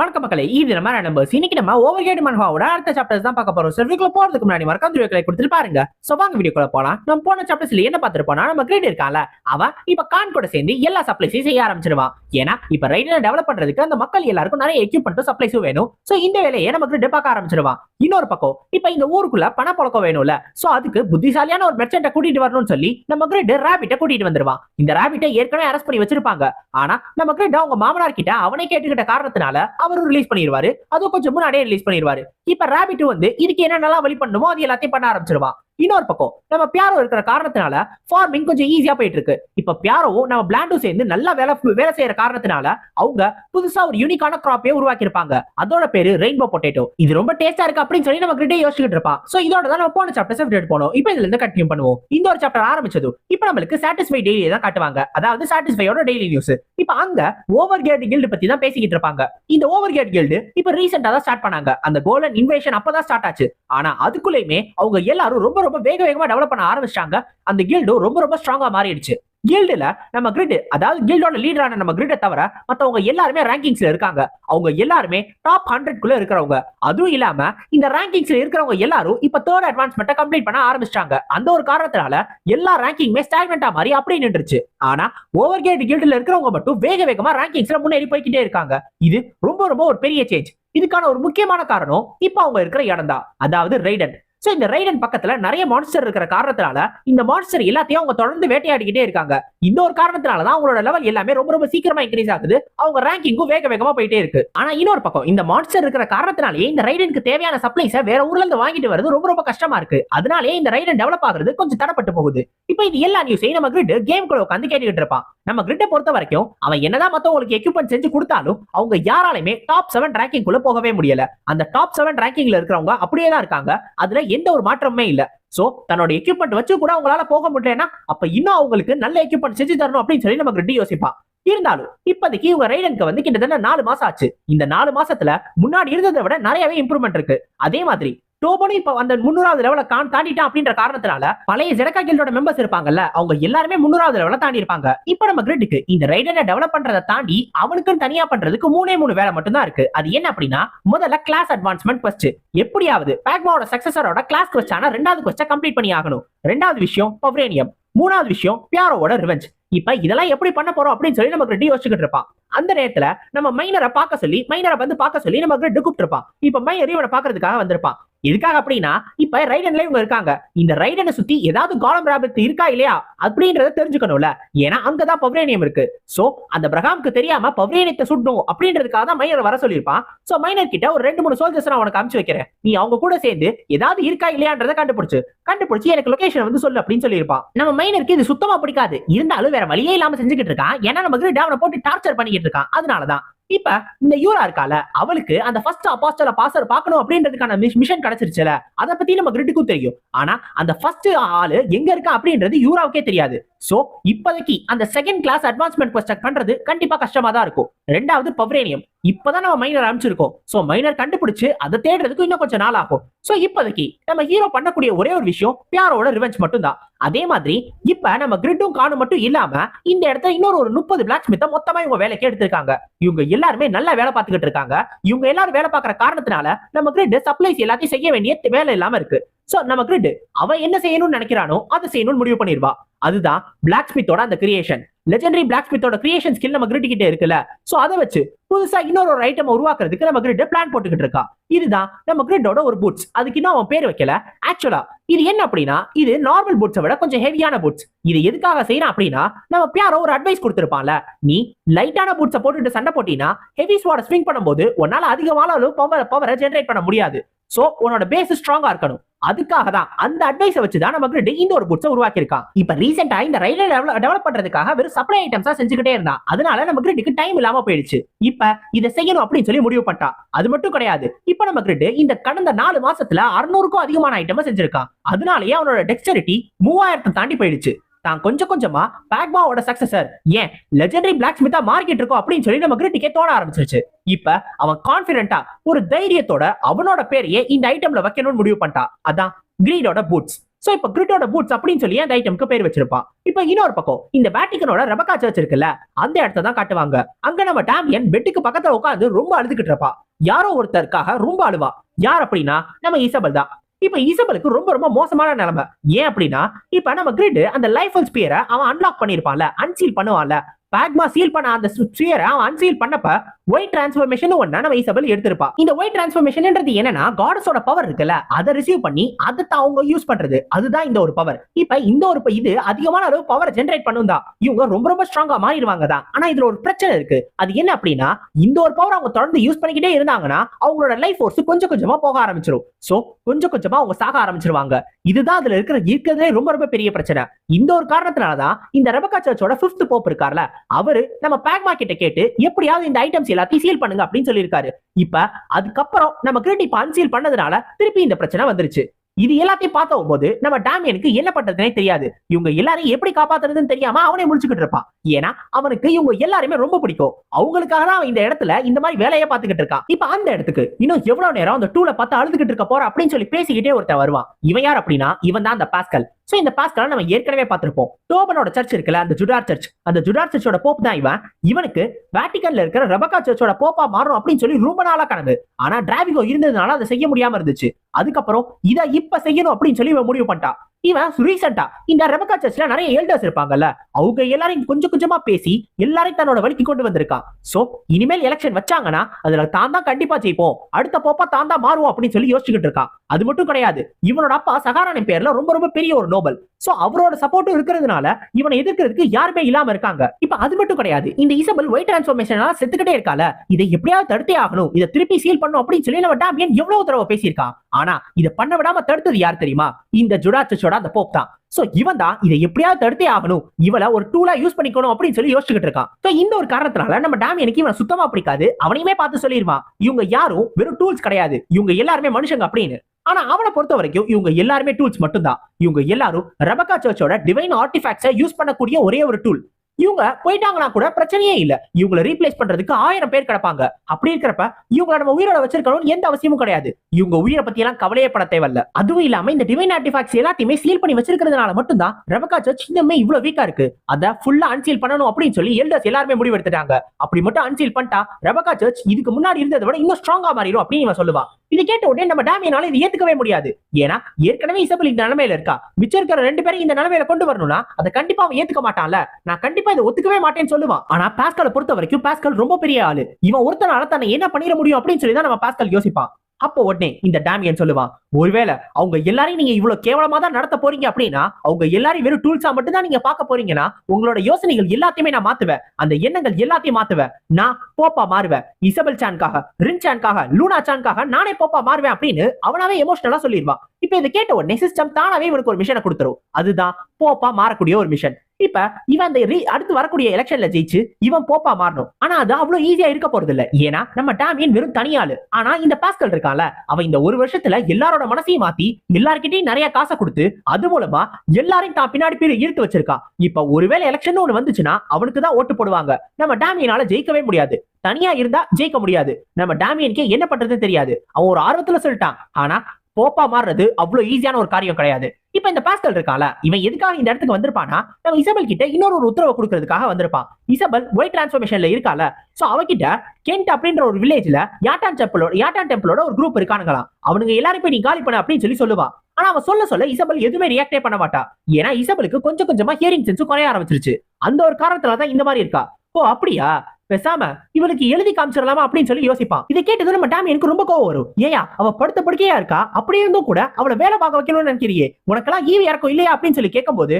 வணக்க மக்களே இது நம்ம நம்பர்ஸ் இன்னைக்கு நம்ம ஓவர் கேட் மன்ஹாவோட அடுத்த சாப்டர்ஸ் தான் பார்க்க போறோம். சார் வீடியோக்குள்ள போறதுக்கு முன்னாடி மறக்காம வீடியோக்களை கொடுத்துட்டு பாருங்க. சோ வாங்க வீடியோக்குள்ள போலாம். நம்ம போன சாப்டர்ஸ்ல என்ன பார்த்திருப்போம்னா நம்ம கிரேட் இருக்கான்ல அவன் இப்ப கான் கூட சேர்ந்து எல்லா சப்ளைஸையும் செய்ய ஆரம்பிச்சிருவான். ஏன்னா இப்ப ரைடர் டெவலப் பண்றதுக்கு அந்த மக்கள் எல்லாருக்கும் நிறைய எக்யூப்மெண்ட்டும் சப்ளைஸும் வேணும். சோ இந்த வேலையை நம்ம கிரேட் பார்க்க ஆரம்பிச்சிருவான். இன்னொரு பக்கம் இப்ப இந்த ஊருக்குள்ள பணப்பழக்கம் வேணும்ல சோ அதுக்கு புத்திசாலியான ஒரு மெர்ச்சன்ட்டை கூட்டிட்டு வரணும்னு சொல்லி நம்ம கிரேட் ராபிட்ட கூட்டிட்டு வந்துருவான். இந்த ராபிட்டை ஏற்கனவே அரெஸ்ட் பண்ணி வச்சிருப்பாங்க. ஆனா நம்ம கிரேட் அவங்க மாமனார் கிட்ட அவனே கேட்டுக்கிட்ட காரணத்தினால அவரும் ரிலீஸ் பண்ணிடுவாரு அதுவும் கொஞ்சம் முன்னாடியே ரிலீஸ் பண்ணிடுவாரு இப்ப ராபிட் வந்து இதுக்கு என்னென்னலாம் வழி பண்ணுமோ அது எல்லாத்தையும் பண்ண ஆரம்பிச்சிருவான். இன்னொரு பக்கம் நம்ம பியாரோ இருக்கிற காரணத்தினால ஃபார்மிங் கொஞ்சம் ஈஸியா போயிட்டு இருக்கு இப்ப பியாரோவும் நம்ம பிளாண்டும் சேர்ந்து நல்லா வேலை வேலை செய்யற காரணத்தினால அவங்க புதுசா ஒரு யூனிக்கான கிராப்பே உருவாக்கியிருப்பாங்க. அதோட பேரு ரெயின்போ பொட்டேட்டோ இது ரொம்ப டேஸ்டா இருக்கு அப்படின்னு சொல்லி நம்ம கிட்டே யோசிச்சுட்டு இருப்பான். சோ இதோட தான் நம்ம போன சாப்டர் செப்பரேட் போனோம் இப்போ இதுல இருந்து கண்டினியூ பண்ணுவோம். இந்த ஒரு சாப்டர் ஆரம்பிச்சது இப்போ நம்மளுக்கு சாட்டிஸ்ஃபை டெய்லி தான் காட்டுவாங்க. அதாவது சாட்டிஸ்ஃபையோட டெய்லி நியூஸ் இப்போ அங்க ஓவர் கேட் கில்டு பத்தி தான் பேசிக்கிட்டு இருப்பாங்க. இந்த ஓவர் கேட் கில்டு இப்போ ரீசெண்டா தான் ஸ்டார்ட் பண்ணாங்க. அந்த கோல்டன் இன்வேஷன் அப்பதான் ஸ்டார்ட் ஆச்சு. ஆனா அதுக்குள்ளயுமே அவங்க எல்லாரும் ரொம்ப ரொம்ப வேக வேகமா டெவலப் பண்ண ஆரம்பிச்சிட்டாங்க. அந்த கில்டும் ரொம்ப ரொம்ப ஸ்ட்ராங்கா மாறிடுச்சு. கில்டுல நம்ம கிரிட் அதாவது கில்டோட லீடரான நம்ம கிரிட்டை தவிர மத்தவங்க எல்லாருமே ரேங்கிங்ஸ்ல இருக்காங்க. அவங்க எல்லாருமே டாப் ஹண்ட்ரட் குள்ள இருக்கிறவங்க. அதுவும் இல்லாம இந்த ரேங்கிங்ஸ்ல இருக்கிறவங்க எல்லாரும் இப்ப தேர்ட் அட்வான்ஸ்மெண்ட்டை கம்ப்ளீட் பண்ண ஆரம்பிச்சிட்டாங்க. அந்த ஒரு காரணத்தினால எல்லா ரேங்கிங்குமே ஸ்டாக்மெண்டா மாதிரி அப்படியே நின்றுச்சு ஆனா ஓவர் கேட் கில்டுல இருக்கிறவங்க மட்டும் வேக வேகமா ரேங்கிங்ஸ்ல முன்னேறி போய்கிட்டே இருக்காங்க. இது ரொம்ப ரொம்ப ஒரு பெரிய சேஞ்ச் இதுக்கான ஒரு முக்கியமான காரணம் இப்ப அவங்க இருக்கிற இடம் தான். அதாவது ரைடன் சோ இந்த ரைடன் பக்கத்துல நிறைய மான்ஸ்டர் இருக்கிற காரணத்தினால இந்த மான்ஸ்டர் எல்லாத்தையும் அவங்க தொடர்ந்து வேட்டையாடிக்கிட்டே இருக்காங்க. இந்த ஒரு காரணத்தினாலதான் அவங்களோட லெவல் எல்லாமே ரொம்ப ரொம்ப சீக்கிரமா இன்க்ரீஸ் ஆகுது. அவங்க ரேங்கிங்கும் வேக வேகமா போயிட்டே இருக்கு. ஆனா இன்னொரு பக்கம் இந்த மான்ஸ்டர் இருக்கிற காரணத்தினாலேயே இந்த ரைடனுக்கு தேவையான சப்ளைஸை வேற ஊர்ல இருந்து வாங்கிட்டு வரது ரொம்ப ரொம்ப கஷ்டமா இருக்கு. அதனாலேயே இந்த ரைடன் டெவலப் ஆகுறது கொஞ்சம் தடப்பட்டு போகுது. இப்போ இது எல்லா நியூஸையும் நம்ம கிரிட் கேம் குள்ள உட்காந்து கேட்டுக்கிட்டு இருப்பான். நம்ம கிரிட்டை பொறுத்த வரைக்கும் அவன் என்னதான் மத்தவங்களுக்கு எக்யூப்மெண்ட் செஞ்சு கொடுத்தாலும் அவங்க யாராலுமே டாப் செவன் ரேங்கிங் குள்ள போகவே முடியல. அந்த டாப் செவன் ரேங்கிங்ல இருக்கிறவங்க அப்படியே தான் இருக்காங்க. அதுல எந்த ஒரு மாற்றமுமே இல்ல. சோ தன்னோட எக்யூப்மெண்ட் வச்சு கூட அவங்களால போக முடியலன்னா அப்ப இன்னும் அவங்களுக்கு நல்ல எக்யூப்மெண்ட் செஞ்சு தரணும் அப்படின்னு சொல்லி நமக்கு ரெட்டி யோசிப்பான் இருந்தாலும் இப்போதைக்கு இவங்க ரைடனுக்கு வந்து கிட்டத்தட்ட நாலு மாசம் ஆச்சு. இந்த நாலு மாசத்துல முன்னாடி இருந்ததை விட நிறையவே இம்ப்ரூவ்மெண்ட் இருக்கு. அதே மாதிரி டோபனும் இப்ப அந்த முன்னூறாவது லெவல தாண்டிட்டான் அப்படின்ற காரணத்தினால பழைய ஜெடக்கா கில்டோட மெம்பர்ஸ் இருப்பாங்கல்ல அவங்க எல்லாருமே முன்னூறாவது லெவல தாண்டி இருப்பாங்க. இப்ப நம்ம கிரிட்டுக்கு இந்த ரைடரை டெவலப் பண்றதை தாண்டி அவனுக்குன்னு தனியா பண்றதுக்கு மூணே மூணு வேலை மட்டும் தான் இருக்கு. அது என்ன அப்படின்னா முதல்ல கிளாஸ் அட்வான்ஸ்மெண்ட் ஃபர்ஸ்ட் எப்படியாவது பேக்மாவோட சக்சஸரோட கிளாஸ் கொஸ்டான ரெண்டாவது கொஸ்டை கம்ப்ளீட் பண்ணி ஆகணும். ரெண்டாவது விஷயம் பவ்ரேனியம் மூணாவது விஷயம் பியாரோவோட ரிவெஞ்ச் இப்ப இதெல்லாம் எப்படி பண்ண போறோம் அப்படின்னு சொல்லி நம்ம கிரெட்டி யோசிச்சுக்கிட்டு இருப்பான். அந்த நேரத்துல நம்ம மைனரை பார்க்க சொல்லி மைனரை வந்து பார்க்க சொல்லி நம்ம கிரெட் கூப்பிட்டு இருப்பான் இப்ப மைனர் இவனை பாக்குறதுக்காக வந்திருப்பான். எதுக்காக அப்படின்னா இப்ப ரைடன்ல இவங்க இருக்காங்க. இந்த ரைடனை சுத்தி ஏதாவது காலம் ராபத்து இருக்கா இல்லையா? அப்படின்றத தெரிஞ்சுக்கணும்ல. ஏன்னா அங்கதான் பவ்ரேனியம் இருக்கு. சோ அந்த பிரகாமுக்கு தெரியாம பவ்ரேனியத்தை சுடணும் அப்படின்றதுக்காக தான் மைனர் வர சொல்லியிருப்பான். சோ மைனர் கிட்ட ஒரு ரெண்டு மூணு சோல்ஜர்ஸ் நான் உனக்கு அனுப்பிச்சு வைக்கிறேன். நீ அவங்க கூட சேர்ந்து ஏதாவது இருக்கா இல்லையான்றத கண்டுபிடிச்சு கண்டுபிடிச்சு எனக்கு லொகேஷன் வந்து சொல்லு அப்படின்னு சொல்லியிருப்பான். நம்ம மைனருக்கு இது சுத்தமா பிடிக்காது. இருந்தாலும் வேற வழியே இல்லாம செஞ்சுக்கிட்டு இருக்கான். ஏன்னா நம்ம கிட்ட அவனை போட்டு டார்ச்சர் பண்ணிக்கிட்டு இருக்கான். அதனாலதான். இப்ப இந்த யூரா இருக்கால அவளுக்கு அந்த ஃபர்ஸ்ட் அப்பாஸ்டல பாசர் பார்க்கணும் அப்படின்றதுக்கான மிஷன் கிடைச்சிருச்சுல அதை பத்தி நம்ம கிரிட்டுக்கும் தெரியும். ஆனா அந்த ஃபர்ஸ்ட் ஆளு எங்க இருக்கா அப்படின்றது யூராவுக்கே தெரியாது. சோ இப்போதைக்கு அந்த செகண்ட் கிளாஸ் அட்வான்ஸ்மெண்ட் கொஸ்டன் பண்றது கண்டிப்பா கஷ்டமா தான் இருக்கும். ரெண்டாவது பவ்ரேனியம் இப்பதான் நம்ம மைனர் அனுப்பிச்சிருக்கோம். சோ மைனர் கண்டுபிடிச்சு அதை தேடுறதுக்கு இன்னும் கொஞ்சம் நாள் ஆகும். சோ இப்போதைக்கு நம்ம ஹீரோ பண்ணக்கூடிய ஒரே ஒரு விஷயம் பியாரோட ரிவெஞ்ச் மட்டும் தான் அதே மாதிரி இப்ப நம்ம கிரிட்டும் காணும் மட்டும் இல்லாம இந்த இடத்துல இன்னொரு ஒரு முப்பது பிளாக் ஸ்மித்த மொத்தமா இவங்க வேலைக்கு எடுத்திருக்காங்க. இவங்க எல்லாருமே நல்லா வேலை பார்த்துக்கிட்டு இருக்காங்க. இவங்க எல்லாரும் வேலை பார்க்கற காரணத்தினால நம்ம கிரிட் சப்ளைஸ் எல்லாத்தையும் செய்ய வேண்டிய வேலை இல்லாம இருக்கு. சோ நம்ம கிரிட் அவன் என்ன செய்யணும்னு நினைக்கிறானோ அதை செய்யணும்னு முடிவு பண்ணிருவா அதுதான் பிளாக் ஸ்மித்தோட அந்த கிரியேஷன் லெஜெண்டரி பிளாக் ஸ்மித்தோட கிரியேஷன் ஸ்கில் நம்ம கிரிட் கிட்டே இருக்குல்ல. சோ அதை வச்சு புதுசா இன்னொரு ஒரு ஐட்டம் உருவாக்குறதுக்கு நம்ம கிரிட் பிளான் போட்டுக்கிட்டு இருக்கா இதுதான் நம்ம கிரிட்டோட ஒரு பூட்ஸ் அதுக்கு இன்னும் அவன் பேர் வைக்கல. ஆக்சுவலா இது என்ன அப்படின்னா இது நார்மல் பூட்ஸை விட கொஞ்சம் ஹெவியான பூட்ஸ் இது எதுக்காக செய்யறான் அப்படின்னா நம்ம பியாரோ ஒரு அட்வைஸ் கொடுத்துருப்பான்ல. நீ லைட்டான பூட்ஸை போட்டுட்டு சண்டை போட்டீங்கன்னா ஹெவி ஸ்வாட ஸ்விங் பண்ணும்போது உன்னால அதிகமான அளவு பவர் பவரை ஜென்ரேட் பண்ண முடியாது. சோ உன்னோட பேஸ் ஸ்ட்ராங்கா இருக்கணும். அதுக்காக தான் அந்த அட்வைஸை வச்சு தான் நம்ம கிட்ட இந்த ஒரு புட்ஸை உருவாக்கியிருக்கான். இப்போ இப்ப ரீசெண்டா இந்த ரயிலை டெவலப் பண்றதுக்காக வெறும் சப்ளை ஐட்டம்ஸா செஞ்சுக்கிட்டே இருந்தான். அதனால நம்ம கிரிட்டுக்கு டைம் இல்லாம போயிடுச்சு. இப்ப இதை செய்யணும் அப்படின்னு சொல்லி முடிவு பண்ணிட்டான். அது மட்டும் கிடையாது. இப்ப நம்ம கிரிட் இந்த கடந்த நாலு மாசத்துல அறுநூறுக்கும் அதிகமான ஐட்டமா செஞ்சிருக்கான். அதனாலயே அவனோட டெக்ஸ்டரிட்டி மூவாயிரத்தை தாண்டி போயிடுச்சு. தான் கொஞ்சம் கொஞ்சமா பேக்மாவோட சக்சஸர் ஏன் லெஜெண்டரி பிளாக் ஸ்மித்தா மார்க்கெட் இருக்கும் அப்படின்னு சொல்லி நம்ம கிரிட்டிக்கே தோண ஆரம்பிச்சிருச்சு. இப்ப அவன் கான்பிடண்டா ஒரு தைரியத்தோட அவனோட பேரையே இந்த ஐட்டம்ல வைக்கணும்னு முடிவு பண்ணிட்டான். அதான் கிரீடோட பூட்ஸ் சோ இப்ப கிரிட்டோட பூட்ஸ் அப்படின்னு சொல்லி அந்த ஐட்டம்க்கு பேர் வச்சிருப்பான்? இப்ப இன்னொரு பக்கம் இந்த வேட்டிகனோட ரபக்கா சர்ச் இருக்குல்ல அந்த இடத்த தான் காட்டுவாங்க. அங்க நம்ம டாமியன் பெட்டுக்கு பக்கத்துல உட்காந்து ரொம்ப அழுதுகிட்டு இருப்பா யாரோ ஒருத்தருக்காக ரொம்ப அழுவா யார் அப்படின்னா நம்ம இசபல் தான். இப்ப இசபலுக்கு ரொம்ப ரொம்ப மோசமான நிலைமை. ஏன் அப்படின்னா இப்ப நம்ம கிரிட் அந்த லைஃப் ஸ்பியரை அவன் அன்லாக் பண்ணிருப்பான்ல அன்சீல் பண்ணுவான்ல. பேக்மா சீல் பண்ண அந்த ஸ்பியரை அவன் அன்சீல் பண்ணப்ப ஒயிட் டிரான்ஸ்ஃபர்மேஷன் ஒண்ணா நம்ம இசபல் எடுத்திருப்பா. இந்த ஒயிட் டிரான்ஸ்ஃபர்மேஷன்ன்றது என்னன்னா காடஸோட பவர் இருக்குல்ல அதை ரிசீவ் பண்ணி அதை தான் அவங்க யூஸ் பண்றது. அதுதான் இந்த ஒரு பவர் இப்ப இந்த ஒரு இது அதிகமான அளவு பவரை ஜென்ரேட் பண்ணும் தான் இவங்க ரொம்ப ரொம்ப ஸ்ட்ராங்கா மாறிடுவாங்க தான். ஆனா இதுல ஒரு பிரச்சனை இருக்கு. அது என்ன அப்படின்னா இந்த ஒரு பவர் அவங்க தொடர்ந்து யூஸ் பண்ணிக்கிட்டே இருந்தாங்கன்னா அவங்களோட லைஃப் ஃபோர்ஸ் கொஞ்சம் கொஞ்சமா போக ஆரம்பிச்சிடும் சோ கொஞ்சம் கொஞ்சமா அவங்க சாக ஆரம்பிச்சிருவாங்க. இதுதான் அதுல இருக்கிற இருக்கிறதுலே ரொம்ப ரொம்ப பெரிய பிரச்சனை. இந்த ஒரு காரணத்தினாலதான் இந்த ரெபக்கா சர்ச்சோட பிப்த் போப் இருக்கார்ல அவரு நம்ம பேக் மார்க்கெட்டை கேட்டு எப்படியாவது இந்த ஐட்டம்ஸ் எல்லாத்தையும் சீல் பண்ணுங்க அப்படின்னு சொல்லியிருக்காரு. இப்ப அதுக்கப்புறம் நம்ம கிரெடிட் இப்ப அன்சீல் பண்ணதுனால திருப்பி இந்த பிரச்சனை வந்துருச்சு. இது எல்லாத்தையும் பார்த்த போது நம்ம டேமியனுக்கு என்ன பண்றதுனே தெரியாது. இவங்க எல்லாரையும் எப்படி காப்பாத்துறதுன்னு தெரியாம அவனே முடிச்சுக்கிட்டு இருப்பான். ஏன்னா அவனுக்கு இவங்க எல்லாருமே ரொம்ப பிடிக்கும். அவங்களுக்காக தான் அவன் இந்த இடத்துல இந்த மாதிரி வேலையை பார்த்துக்கிட்டு இருக்கான். இப்ப அந்த இடத்துக்கு இன்னும் எவ்வளவு நேரம் அந்த டூல பார்த்து அழுதுகிட்டு இருக்க போற அப்படின்னு சொல்லி பேசிக்கிட்டே ஒருத்தன் வருவான். இவன் யார் அப்படின்னா இவன் தான் அந்த பாஸ்கல் சோ இந்த பாஸ்கலை நம்ம ஏற்கனவே பார்த்திருப்போம். டோபனோட சர்ச் இருக்குல்ல அந்த ஜுடார் சர்ச் அந்த ஜுடார் சர்ச்சோட போப் தான் இவன். இவனுக்கு வேட்டிகன்ல இருக்கிற ரபக்கா சர்ச்சோட போப்பா மாறும் அப்படின்னு சொல்லி ரொம்ப நாளா கனவு. ஆனா டிராவிகோ இருந்ததுனால அதை செய்ய முடியாம இருந்துச்சு. அதுக்கப்புறம் இதை இப்ப செய்யணும் அப்படின்னு சொல்லி இவன் முடிவு பண்ணிட்டான். இவன் ரீசெண்டா இந்த ரெபக்கா சர்ச்ல நிறைய எல்டர்ஸ் இருப்பாங்கல்ல. அவங்க எல்லாரையும் கொஞ்சம் கொஞ்சமா பேசி எல்லாரையும் தன்னோட வழிக்கு கொண்டு வந்திருக்கான். சோ இனிமேல் எலெக்ஷன் வச்சாங்கன்னா அதுல தான் தான் கண்டிப்பா ஜெயிப்போம். அடுத்த போப்பா தான் தான் மாறுவோம் அப்படின்னு சொல்லி யோசிச்சுக்கிட்டு இருக்கான். அது மட்டும் கிடையாது. இவனோட அப்பா சகாரானின் பேர்ல ரொம்ப ரொம்ப பெரிய ஒரு நோபல் சோ அவரோட சப்போர்ட்டும் இருக்கிறதுனால இவனை எதிர்க்கிறதுக்கு யாருமே இல்லாம இருக்காங்க. இப்ப அது மட்டும் கிடையாது. இந்த இசபல் ஒயிட் டிரான்ஸ்ஃபர்மேஷன் செத்துக்கிட்டே இருக்கால. இதை எப்படியாவது தடுத்தே ஆகணும். இதை திருப்பி சீல் பண்ணும் அப்படின்னு சொல்லி நம்ம டேமியன் எவ்வளவு தடவை பேசியிருக்கான். ஆனா இதை பண்ண விடாம தடுத்தது யார் தெரியுமா? இந்த ஜுடாச்சோட அந்த போப் தான். சோ இவன் தான் இதை எப்படியாவது தடுத்தே ஆகணும். இவளை ஒரு டூலா யூஸ் பண்ணிக்கணும் அப்படின்னு சொல்லி யோசிச்சுக்கிட்டு இருக்கான். சோ இந்த ஒரு காரணத்தினால நம்ம டேமியனுக்கு இவன் சுத்தமா பிடிக்காது. அவனையுமே பார்த்து சொல்லிடுவான். இவங்க யாரும் வெறும் டூல்ஸ் கிடையாது. இவங்க எல்லாருமே மனுஷங்க அப்படின்னு. ஆனா அவனை பொறுத்த வரைக்கும் இவங்க எல்லாருமே டூல்ஸ் மட்டும்தான். இவங்க எல்லாரும் ரபக்கா சர்ச்சோட டிவைன் ஆர்டிஃபேக்ட்ஸை யூஸ் பண்ணக்கூடிய ஒரே ஒரு டூல் இவங்க போயிட்டாங்கன்னா கூட பிரச்சனையே இல்ல. இவங்களை ரீப்ளேஸ் பண்றதுக்கு ஆயிரம் பேர் கிடப்பாங்க. அப்படி இருக்கிறப்ப இவங்களை நம்ம உயிரோட வச்சிருக்கணும்னு எந்த அவசியமும் கிடையாது. இவங்க உயிரை பத்தி எல்லாம் கவலையே பட தேவையில்ல. அதுவும் இல்லாம இந்த டிவைன் ஆர்டிஃபேக்ட்ஸ் எல்லாத்தையுமே சீல் பண்ணி வச்சிருக்கிறதுனால மட்டும்தான் ரெபக்கா சர்ச் இன்னுமே இவ்வளவு வீக்கா இருக்கு. அதை ஃபுல்லா அன்சீல் பண்ணணும் அப்படின்னு சொல்லி எல்டர்ஸ் எல்லாருமே முடிவு எடுத்துட்டாங்க. அப்படி மட்டும் அன்சீல் பண்ணிட்டா ரெபக்கா சர்ச் இதுக்கு முன்னாடி இருந்ததை விட இன்னும் ஸ்ட்ராங்கா மாறிடும் அப்படின்னு இவன் சொல்லுவான் இது கேட்ட உடனே நம்ம டேமியனால இது ஏத்துக்கவே முடியாது. ஏன்னா ஏற்கனவே இசபல் இந்த நிலைமையில இருக்கா. மிச்சம் இருக்கிற ரெண்டு பேரும் இந்த நிலைமையில கொண்டு வரணும்னா அதை கண்டிப்பா அவன் ஏத்துக்க மாட்டான்ல. நான் கண்டிப்பா இதை ஒத்துக்கவே மாட்டேன்னு சொல்லுவான். ஆனா பாஸ்கலை பொறுத்த வரைக்கும் பாஸ்கல் ரொம்ப பெரிய ஆளு. இவன் ஒருத்தனால தன்னை என்ன பண்ணிட முடியும் அப்படின்னு சொல்லி தான் நம்ம பாஸ்கல் யோசிப்பான். அப்போ உடனே இந்த டேமியன் சொல்லுவான் ஒருவேளை அவங்க எல்லாரையும் நீங்க இவ்வளவு கேவலமா தான் நடத்த போறீங்க அப்படின்னா அவங்க எல்லாரையும் வெறும் டூல்ஸா மட்டும் தான் நீங்க பார்க்க போறீங்கன்னா உங்களோட யோசனைகள் எல்லாத்தையுமே நான் மாத்துவேன். அந்த எண்ணங்கள் எல்லாத்தையும் மாத்துவேன். நான் போப்பா மாறுவேன். இசபல் சான்காக ரின் சான்காக லூனா சான்காக நானே போப்பா மாறுவேன் அப்படின்னு அவனாவே எமோஷனலா சொல்லிடுவான். இப்ப இதை கேட்ட உடனே சிஸ்டம் தானாவே இவனுக்கு ஒரு மிஷனை கொடுத்துரும். அதுதான் போப்பா மாறக்கூடிய ஒரு மிஷன் இப்ப இவன் அந்த அடுத்து வரக்கூடிய எலெக்ஷன்ல ஜெயிச்சு இவன் போப்பா மாறணும். ஆனா அது அவ்வளவு ஈஸியா இருக்க போறது இல்ல ஏன்னா நம்ம டாமியன் வெறும் தனியாளு. ஆனா இந்த பாஸ்கல் இருக்கான்ல அவன் இந்த ஒரு வருஷத்துல எல்லாரோட மனசையும் மாத்தி எல்லார்கிட்டையும் நிறைய காசை கொடுத்து அது மூலமா எல்லாரையும் தான் பின்னாடி பேர் ஈர்த்து வச்சிருக்கான் இப்ப ஒருவேளை எலெக்ஷன் ஒண்ணு வந்துச்சுன்னா அவனுக்கு தான் ஓட்டு போடுவாங்க. நம்ம டாமியனால ஜெயிக்கவே முடியாது. தனியா இருந்தா ஜெயிக்க முடியாது. நம்ம டேமியனுக்கே என்ன பண்றதுன்னு தெரியாது. அவன் ஒரு ஆர்வத்துல சொல்லிட்டான். ஆனா போப்பா மாறுறது அவ்வளவு ஈஸியான ஒரு காரியம் கிடையாது. இப்ப இந்த பாஸ்கல் இருக்கால இவன் எதுக்காக இந்த இடத்துக்கு வந்திருப்பானா நம்ம இசபல் கிட்ட இன்னொரு ஒரு உத்தரவு கொடுக்கறதுக்காக வந்திருப்பான். இசபல் ஒயிட் டிரான்ஸ்ஃபர்மேஷன்ல இருக்கால சோ அவகிட்ட கென்ட் அப்படின்ற ஒரு வில்லேஜ்ல யாட்டான் டெம்பிளோட யாட்டான் டெம்பிளோட ஒரு குரூப் இருக்கானுங்களாம். அவனுங்க எல்லாரும் போய் நீ காலி பண்ண அப்படின்னு சொல்லி சொல்லுவா ஆனா அவன் சொல்ல சொல்ல இசபல் எதுவுமே ரியாக்டே பண்ண மாட்டா ஏன்னா இசபலுக்கு கொஞ்சம் கொஞ்சமா ஹியரிங் சென்ஸ் குறைய ஆரம்பிச்சிருச்சு. அந்த ஒரு காரணத்துல தான் இந்த மாதிரி இருக்கா. ஓ அப்படியா? பேசாம இவளுக்கு எழுதி காமிச்சிடலாமா அப்படின்னு சொல்லி யோசிப்பான். இதை கேட்டது நம்ம டேம் எனக்கு ரொம்ப கோவம் வரும். ஏயா அவ படுத்த படுக்கையா இருக்கா? அப்படியே இருந்தும் கூட அவளை வேலை பார்க்க வைக்கணும்னு நினைக்கிறியே. உனக்கெல்லாம் ஈவி இறக்கம் இல்லையா அப்படின்னு சொல்லி கேட்கும்போது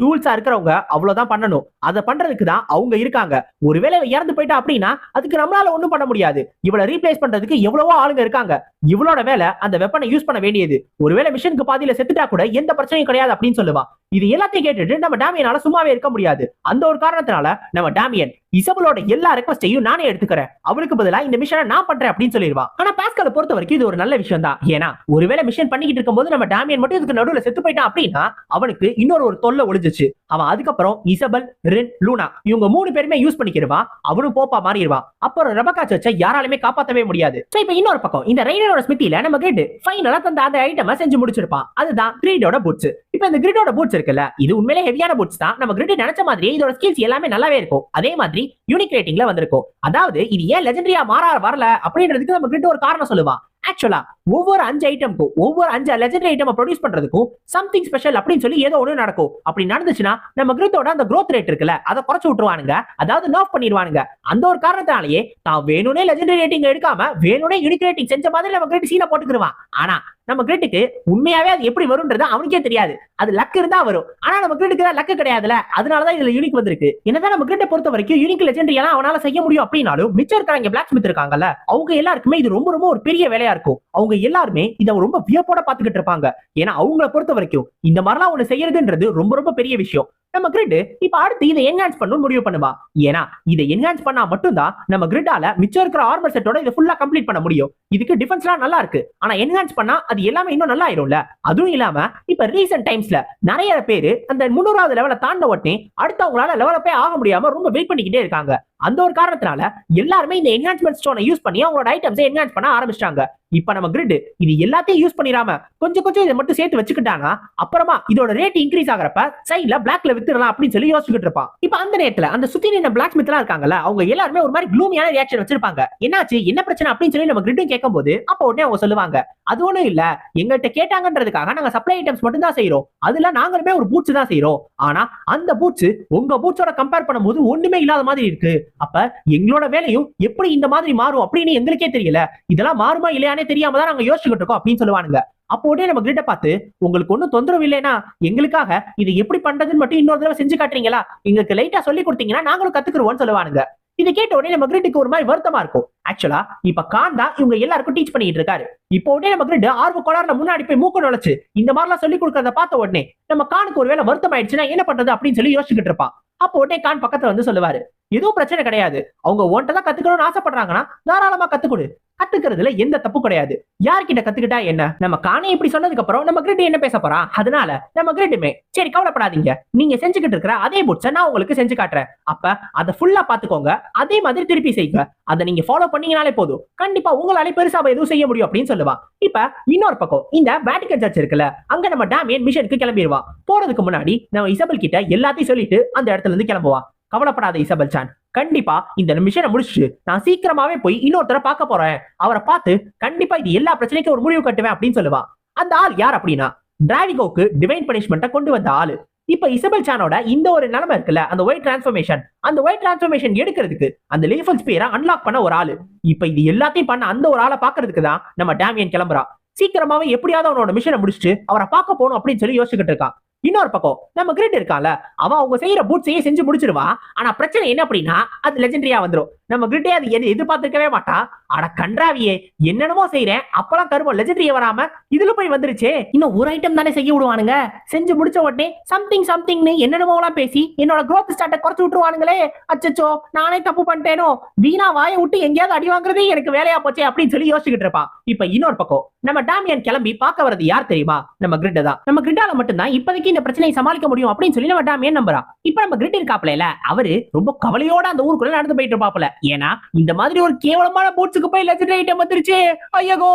டூல்ஸா இருக்கிறவங்க அவ்வளவுதான் பண்ணணும். அதை பண்றதுக்கு தான் அவங்க இருக்காங்க. ஒருவேளை இறந்து போயிட்டா அப்படின்னா அதுக்கு நம்மளால ஒண்ணும் பண்ண முடியாது. இவளை ரீப்ளேஸ் பண்றதுக்கு எவ்வளவோ ஆளுங்க இருக்காங்க. இவளோட வேலை அந்த வெப்பனை யூஸ் பண்ண வேண்டியது. ஒருவேளை மிஷனுக்கு பாதியில செத்துட்டா கூட எந்த பிரச்சனையும் கிடையாது அப்படின்னு சொல்லுவான். இது எல்லாத்தையும் கேட்டுட்டு நம்ம டேமியனால சும்மாவே இருக்க முடியாது. அந்த ஒரு காரணத்தினால நம்ம டேமியன் இசபலோட எல்லா ரெக்வஸ்டையும் நானே எடுத்துக்கிறேன். அவளுக்கு பதிலா இந்த மிஷனை நான் பண்றேன் அப்படின்னு சொல்லிடுவான் ஆனா பாஸ்கலை பொறுத்த வரைக்கும் இது ஒரு நல்ல விஷயம் தான் ஏன்னா ஒருவேளை மிஷன் பண்ணிக்கிட்டு இருக்கும்போது நம்ம டேமியன் மட்டும் இதுக்கு நடுவுல செத்து போயிட்டான் அப்படின்னா அவனுக்கு இன்னொரு ஒரு தொல்லை ஒளிஞ்சிச்சு அவன் அதுக்கப்புறம் இசபல் ரென் லூனா இவங்க மூணு பேருமே யூஸ் பண்ணிக்கிடுவான் அவனும் போப்பா மாறிடுவான் அப்புறம் ரெபக்கா சர்ச்சை யாராலுமே காப்பாத்தவே முடியாது. சோ இப்போ இன்னொரு பக்கம் இந்த ரெய்னரோட ஸ்மித்தியில நம்ம கிரிட் ஃபைனலா தந்த அந்த ஐட்டமை செஞ்சு முடிச்சிருப்பான். அதுதான் கிரீடோட பூட்ஸ் இப்போ இந்த கிரிடோட பூட்ஸ் இருக்குல்ல? இது உண்மையிலே ஹெவியான பூட்ஸ் தான். நம்ம கிரிட் நினைச்ச மாதிரி இதோட ஸ்கில்ஸ் எல்லாமே நல்லாவே இருக்கும். அதே மாதிரி யூனிக் ரேட்டிங்ல வந்திருக்கும். அதாவது இது ஏன் லெஜெண்டரியா மாற வரல அப்படின்றதுக்கு நம்ம கிரிட் ஒரு காரணம் சொல்லுவான் ஆக்சுவலா ஒவ்வொரு அஞ்சு ஐட்டம்க்கும் ஒவ்வொரு அஞ்சு லெஜெண்டரி ஐட்டம் ப்ரொடியூஸ் பண்றதுக்கும் சம்திங் ஸ்பெஷல் அப்படின்னு சொல்லி ஏதோ ஒன்று நடக்கும். அப்படி நடந்துச்சுன்னா நம்ம கிரித்தோட அந்த க்ரோத் ரேட் இருக்குல்ல அதை குறைச்சு விட்டுருவானுங்க. அதாவது நர்ஃப் பண்ணிடுவானுங்க. அந்த ஒரு காரணத்தினாலேயே தான் வேணும்னே லெஜெண்டரி ரேட்டிங் எடுக்காம வேணும்னே யூனிக் ரேட்டிங் செஞ்ச மாதிரி நம்ம கிரிட் சீனை போட்டுக்கிடுவான் ஆனா நம்ம கிரெட்டுக்கு உண்மையாவே அது எப்படி வரும்ன்றது அவனுக்கே தெரியாது. அது லக் இருந்தா வரும். ஆனா நம்ம கிரெட்டுக்கு தான் லக் கிடையாதுல அதனாலதான் இதுல யூனிக் வந்திருக்கு. என்னதான் நம்ம கிரெட்டை பொறுத்த வரைக்கும் யூனிக் லெஜெண்டரி எல்லாம் அவனால செய்ய முடியும் அப்படின்னாலும் மிச்சம் இருக்காங்க பிளாக் ஸ்மித் இருக்காங்கல்ல அவங்க எல்லாருக்குமே இது ரொம்ப ரொம்ப ஒரு பெரிய வேலையா இருக்கும். அவங்க எல்லாருமே இதை ரொம்ப வியப்போட பாத்துக்கிட்டு இருப்பாங்க. ஏன்னா அவங்கள பொறுத்த வரைக்கும் இந்த மாதிரிலாம் ஒண்ணு செய்யறதுன்றது ரொம்ப ரொம்ப பெரிய விஷயம். நம்ம கிரிட் இப்ப அடுத்து இதை என்ஹான்ஸ் பண்ணணும் முடிவு பண்ணுவா. ஏன்னா இதை என்ஹான்ஸ் பண்ணா மட்டும்தான் நம்ம கிரிட்டால மிச்சம் இருக்கிற ஆர்மர் செட்டோட இதை ஃபுல்லா கம்ப்ளீட் பண்ண முடியும். இதுக்கு டிஃபென்ஸ்லாம் நல்லா இருக்கு. ஆனா என்ஹான்ஸ் பண்ணா அது எல்லாமே இன்னும் நல்லா ஆயிரும்ல? அதுவும் இல்லாம இப்ப ரீசெண்ட் டைம்ஸ்ல நிறைய பேர் அந்த முன்னூறாவது லெவலை தாண்ட உடனே அடுத்து அவங்களால லெவலப்பே ஆக முடியாம ரொம்ப வெயிட் பண்ணிக்கிட்டே இருக்காங்க. அந்த ஒரு காரணத்தினால எல்லாருமே இந்த என்ஹான்ஸ்மெண்ட் ஸ்டோனை யூஸ் பண்ணி அவங்களோட ஐட்டம்ஸை என்ஹான்ஸ் பண்ண ஆரம்பிச்சிட்டாங்க. இப்ப நம்ம கிரிட் இது எல்லாத்தையும் யூஸ் பண்ணிடாம கொஞ்சம் கொஞ்சம் இதை மட்டும் சேர்த்து வச்சுக்கிட்டாங்க அப்புறமா இதோட ரேட் இன்க்ரீஸ் ஆகிறப்ப சைட்ல பிளாக்ல வித்துடலாம் அப்படின்னு சொல்லி யோசிச்சுட்டு இருப்பான். இப்ப அந்த நேரத்துல அந்த சுத்தி நின்ற பிளாக் ஸ்மித்லாம் இருக்காங்கல்ல அவங்க எல்லாருமே ஒரு மாதிரி க்ளூமியான ரியாக்ஷன் வச்சிருப்பாங்க. என்னாச்சு? என்ன பிரச்சனை? அப்படின்னு சொல்லி நம்ம கிரிட்டும் கேட்கும்போது அப்போ உடனே அவங்க சொல்லுவாங்க அது ஒண்ணும் இல்ல. எங்கள்கிட்ட கேட்டாங்கன்றதுக்காக நாங்க சப்ளை ஐட்டம்ஸ் மட்டும் தான் செய்யறோம் அதுல நாங்களுமே ஒரு பூட்ஸ் தான் செய்யறோம் ஆனா அந்த பூட்ஸ் உங்க பூட்ஸோட கம்பேர் பண்ணும்போது ஒண்ணுமே இல்லாத மாதிரி இருக்கு. அப்ப எங்களோட வேலையும் எப்படி இந்த மாதிரி மாறும் அப்படின்னு எங்களுக்கே தெரியல. இதெல்லாம் மாறுமா இல்லையானே தெரியாம தான் நாங்க யோசிச்சுக்கிட்டு இருக்கோம் அப்படின்னு சொல்லுவானுங்க. அப்போ உடனே நம்ம கிட்ட பார்த்து உங்களுக்கு ஒன்றும் தொந்தரவு இல்லைன்னா எங்களுக்காக இது எப்படி பண்றதுன்னு மட்டும் இன்னொரு தடவை செஞ்சு காட்டுறீங்களா? எங்களுக்கு லைட்டா சொல்லி கொடுத்தீங்கன்னா நாங்களும் கத்துக்குருவோம்னு சொல்லுவானுங்க. இதை கேட்ட உடனே நம்ம கிரிட்டுக்கு ஒரு மாதிரி வருத்தமா இருக்கும். ஆக்சுவலா இப்ப கான் தான் இவங்க எல்லாருக்கும் டீச் பண்ணிட்டு இருக்காரு. இப்போ உடனே நம்ம கிரிட் ஆர்வ கோளாறுல முன்னாடி போய் மூக்க நுழைச்சு இந்த மாதிரிலாம் சொல்லி கொடுக்கறத பார்த்த உடனே நம்ம கானுக்கு ஒருவேளை வருத்தம் ஆயிடுச்சுன்னா என்ன பண்றது அப்படின்னு சொல்லி யோசிச்சுக்கிட்டு இருப்பான். அப்போ உடனே கான் பக்கத்துல வந்து சொல்லுவாரு. எதுவும் பிரச்சனை கிடையாது. அவங்க ஒன்றை தான் கத்துக்கணும்னு ஆசைப்படுறாங்கன்னா தாராளமா கத்துக்கொடு. கத்துக்கிறதுல எந்த தப்பு கிடையாது. யார்கிட்ட கத்துக்கிட்டா என்ன? நம்ம காணி இப்படி சொன்னதுக்கு அப்புறம் நம்ம கிரிட் என்ன பேச போறான் அதனால நம்ம கிரிட்டுமே சரி கவலைப்படாதீங்க. நீங்க செஞ்சுக்கிட்டு இருக்கிற அதே புட்ஸை நான் உங்களுக்கு செஞ்சு காட்டுறேன். அப்ப அதை ஃபுல்லா பாத்துக்கோங்க. அதே மாதிரி திருப்பி செய்யுங்க. அதை நீங்க ஃபாலோ பண்ணீங்கனாலே போதும். கண்டிப்பா உங்களாலே பெருசா எதுவும் செய்ய முடியும் அப்படின்னு சொல்லுவான் இப்ப இன்னொரு பக்கம் இந்த வேட்டிகன் சர்ச் இருக்குல்ல அங்க நம்ம டேமியன் மிஷனுக்கு கிளம்பிடுவான் போறதுக்கு முன்னாடி நம்ம இசபல் கிட்ட எல்லாத்தையும் சொல்லிட்டு அந்த இடத்துல இருந்து கிளம்புவான் கவலைப்படாத இசபல் சான். கண்டிப்பா இந்த மிஷனை முடிச்சுட்டு நான் சீக்கிரமாவே போய் இன்னொருத்தரை பார்க்க போறேன். அவரை பார்த்து கண்டிப்பா இது எல்லா பிரச்சனைக்கும் ஒரு முடிவு கட்டுவேன் அப்படின்னு சொல்லுவா. அந்த ஆள் யார் அப்படின்னா டிராவிகோக்கு டிவைன் பனிஷ்மெண்ட்டை கொண்டு வந்த ஆளு. இப்ப இசபல் சானோட இந்த ஒரு நிலைமை இருக்குல்ல அந்த ஒயிட் டிரான்ஸ்ஃபர்மேஷன் அந்த ஒயிட் டிரான்ஸ்ஃபர்மேஷன் எடுக்கிறதுக்கு அந்த லீஃபல் ஸ்பியரை அன்லாக் பண்ண ஒரு ஆளு. இப்ப இது எல்லாத்தையும் பண்ண அந்த ஒரு ஆளை பாக்குறதுக்கு தான் நம்ம டேமியன் கிளம்புறான் சீக்கிரமாவே எப்படியாவது அவனோட மிஷனை முடிச்சுட்டு அவரை பார்க்க போகணும் அப்படின்னு சொல்லி யோசிச்சுக்கிட்டு இருக்கான். இன்னொரு பக்கம் நம்ம கிரிட் இருக்கால அவ அவங்க செய்யற பூட்ஸையே செஞ்சு முடிச்சிருவா ஆனா பிரச்சனை என்ன அப்படின்னா அது லெஜெண்டரியா வந்துடும் நம்ம கிரிட்டே அது எது எதிர்பார்த்திருக்கவே மாட்டா. அட கன்றாவியே என்னென்னமோ செய்யறேன் அப்பெல்லாம் கருமம் லெஜெண்டரியா வராம இதுல போய் வந்துருச்சு. இன்னும் ஒரு ஐட்டம் தானே செய்ய விடுவானுங்க. செஞ்சு முடிச்ச உடனே சம்திங் சம்திங்னு என்னென்னமோலாம் பேசி என்னோட growth ஸ்டார்ட்டை குறைச்சு விட்டுருவானுங்களே. அச்சச்சோ நானே தப்பு பண்ணிட்டேனோ. வீணா வாயை விட்டு எங்கேயாவது அடி வாங்குறதே எனக்கு வேலையா போச்சே அப்படின்னு சொல்லி யோசிச்சுக்கிட்டு இருப்பான். இப்ப இன்னொரு பக்கம் நம்ம டாமியன் கிளம்பி பார்க்க வரது யார் தெரியுமா? நம்ம கிரிட் தான். நம்ம கிரிட்டால மட்டும்தான் இப்போதைக்கு இந்த பிரச்சனையை சமாளிக்க முடியும் அப்படின்னு சொல்லி நம்ம டேமியன் நம்புறான் இப்ப நம்ம கிரிட் இருக்காப்ல அவரு ரொம்ப கவலையோட அந்த ஊருக்குள்ள நடந்து போயிட்டு இருப்பாப்ல ஏன்னா இந்த மாதிரி ஒரு கேவலமான பூட்ஸுக்கு போய் லெஜண்ட் ஐட்டம் வந்துருச்சு. ஐயகோ